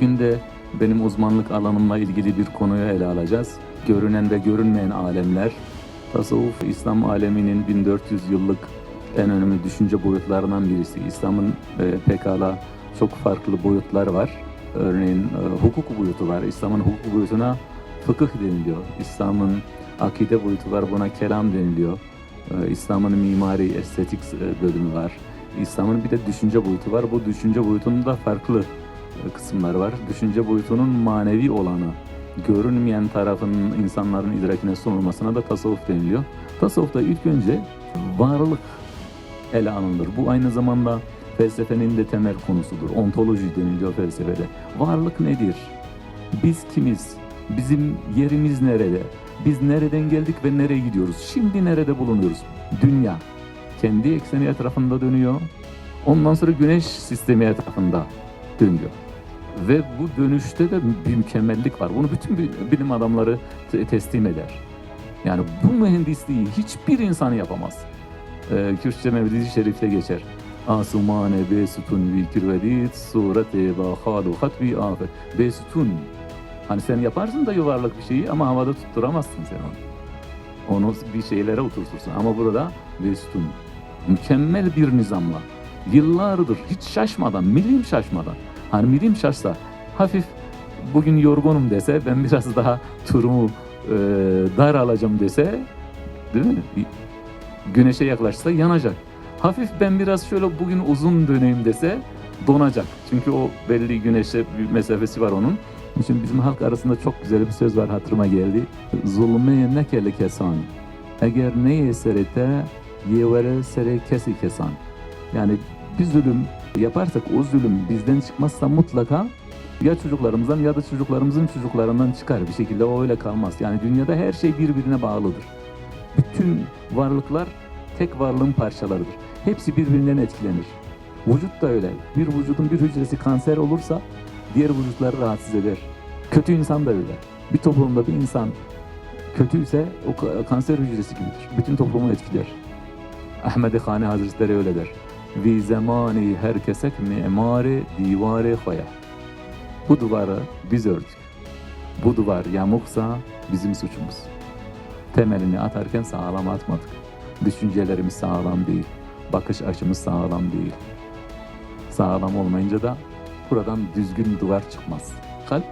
Bugün de benim uzmanlık alanımla ilgili bir konuyu ele alacağız. Görünen ve görünmeyen alemler. Tasavvuf, İslam aleminin 1400 yıllık en önemli düşünce boyutlarından birisi. İslam'ın e, pekala çok farklı boyutlar var. Örneğin e, hukuk boyutu var. İslam'ın hukuk boyutuna fıkıh deniliyor. İslam'ın akide boyutu var. Buna kelam deniliyor. E, İslam'ın mimari, estetik e, bölümü var. İslam'ın bir de düşünce boyutu var. Bu düşünce boyutunun da farklı kısımları var. Düşünce boyutunun manevi olanı, görünmeyen tarafının insanların idrakine sunulmasına da tasavvuf deniliyor. Tasavvufta ilk önce varlık ele alınır. Bu aynı zamanda felsefenin de temel konusudur. Ontoloji deniliyor felsefede. Varlık nedir? Biz kimiz? Bizim yerimiz nerede? Biz nereden geldik ve nereye gidiyoruz? Şimdi nerede bulunuyoruz? Dünya kendi ekseni etrafında dönüyor. Ondan sonra güneş sistemi etrafında dönüyor. Ve bu dönüşte de bir mükemmellik var. Bunu bütün bi- bilim adamları te- teslim eder. Yani bu mühendisliği hiçbir insan yapamaz. Ee, Kürtçe Mevlid-i Şerif'te geçer. Asumane besutun vi kirvedit surete ba halu hatvi afet. Besutun. Hani sen yaparsın da yuvarlak bir şeyi ama havada tutturamazsın sen onu. Onu bir şeylere oturtursun. Ama burada besutun. Mükemmel bir nizamla. Yıllardır hiç şaşmadan, milim şaşmadan. Hani milim şaşsa hafif bugün yorgunum dese ben biraz daha turumu e, dar alacağım dese değil mi? Güneşe yaklaşsa yanacak. Hafif ben biraz şöyle bugün uzun döneyim dese donacak. Çünkü o belli güneşe bir mesafesi var onun. Şimdi bizim halk arasında çok güzel bir söz var hatırıma geldi. Zulme ne kele kesan. Eğer ne yeserete yevere sere kesi kesan. Yani bir zulüm yaparsak o zulüm bizden çıkmazsa mutlaka ya çocuklarımızdan ya da çocuklarımızın çocuklarından çıkar. Bir şekilde o öyle kalmaz. Yani dünyada her şey birbirine bağlıdır. Bütün varlıklar tek varlığın parçalarıdır. Hepsi birbirinden etkilenir. Vücut da öyle. Bir vücudun bir hücresi kanser olursa diğer vücutları rahatsız eder. Kötü insan da öyle. Bir toplumda bir insan kötüyse o ka- kanser hücresi gibidir. Bütün toplumu etkiler. Ahmed-i Khani Hazretleri öyle der. Vi zamani herkesek mimari divare koya. Bu duvarı biz ördük. Bu duvar yamuksa bizim suçumuz. Temelini atarken sağlam atmadık. Düşüncelerimiz sağlam değil. Bakış açımız sağlam değil. Sağlam olmayınca da buradan düzgün duvar çıkmaz. Kalp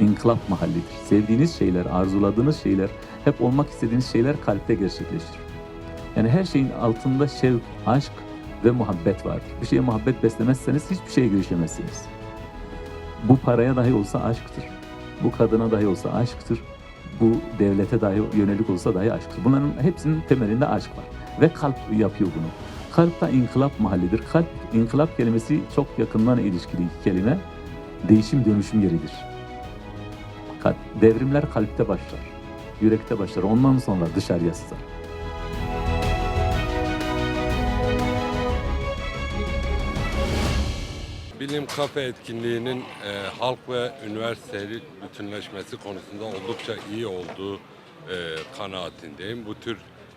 inkılap mahallidir. Sevdiğiniz şeyler, arzuladığınız şeyler, hep olmak istediğiniz şeyler kalpte gerçekleşir. Yani her şeyin altında şevk, aşk ve muhabbet vardır. Bir şeye muhabbet beslemezseniz hiçbir şeye girişemezsiniz. Bu paraya dahi olsa aşktır. Bu kadına dahi olsa aşktır. Bu devlete dahi yönelik olsa dahi aşktır. Bunların hepsinin temelinde aşk var. Ve kalp yapıyor bunu. Kalp da inkılap mahallidir. Kalp, inkılap kelimesi çok yakından ilişkili iki kelime. Değişim dönüşüm yeridir. Kalp, devrimler kalpte başlar. Yürekte başlar. Ondan sonra dışarıya sızar. Bilim Kafe etkinliğinin e, halk ve üniversiteli bütünleşmesi konusunda oldukça iyi olduğu e, kanaatindeyim. Bu tür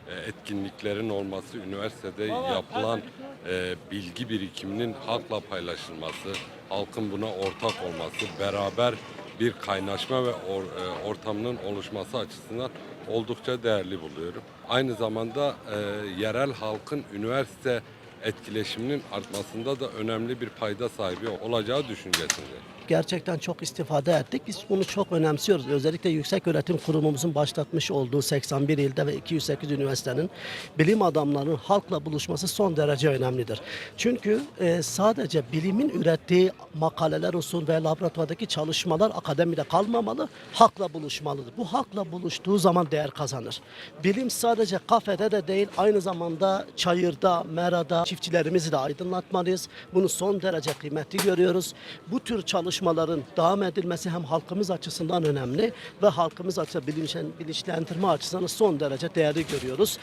e, etkinliklerin olması, üniversitede yapılan e, bilgi birikiminin halkla paylaşılması, halkın buna ortak olması, beraber bir kaynaşma ve or, e, ortamının oluşması açısından oldukça değerli buluyorum. Aynı zamanda e, yerel halkın üniversite etkileşiminin artmasında da önemli bir payda sahibi olacağı düşüncesindeyim. gerçekten çok istifade ettik. Biz bunu çok önemsiyoruz. Özellikle Yüksek Öğretim Kurumumuzun başlatmış olduğu 81 ilde ve 208 üniversitenin bilim adamlarının halkla buluşması son derece önemlidir. Çünkü e, sadece bilimin ürettiği makaleler olsun ve laboratuvardaki çalışmalar akademide kalmamalı, halkla buluşmalıdır. Bu halkla buluştuğu zaman değer kazanır. Bilim sadece kafede de değil, aynı zamanda çayırda, merada çiftçilerimizi de aydınlatmalıyız. Bunu son derece kıymetli görüyoruz. Bu tür çalışmaların devam edilmesi hem halkımız açısından önemli ve halkımız açısından bilinçlen- bilinçlendirme açısından son derece değerli görüyoruz.